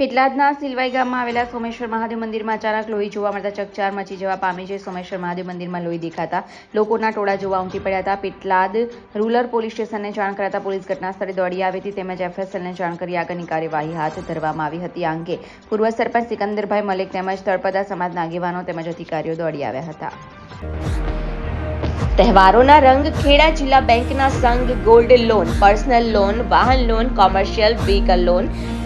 પેટલાદના સિલવાઈ ગામમાં આવેલા સોમેશ્વર મહાદેવ મંદિરમાં અચાનક લોહી જોવા મળતા ચકચાર મચી જવા પામી છે. સોમેશ્વર મહાદેવ મંદિરમાં લોહી દેખાતા લોકોના ટોળા જોવા ઉમટી પડ્યા હતા. પેટલાદ રૂરલ પોલીસ સ્ટેશનને જાણ કરાતા પોલીસ ઘટનાસ્થળે દોડી આવી હતી તેમજ એફએસએલને જાણ કરી આગળની કાર્યવાહી હાથ ધરવામાં આવી હતી. આ અંગે પૂર્વ સરપંચ સિકંદરભાઈ મલિક તેમજ તળપદા સમાજના આગેવાનો તેમજ અધિકારીઓ દોડી આવ્યા હતા. તહેવારોના રંગ ખેડા જિલ્લા બેંકના સંઘ ગોલ્ડ લોન, પર્સનલ લોન, વાહન loan, commercial vehicle loan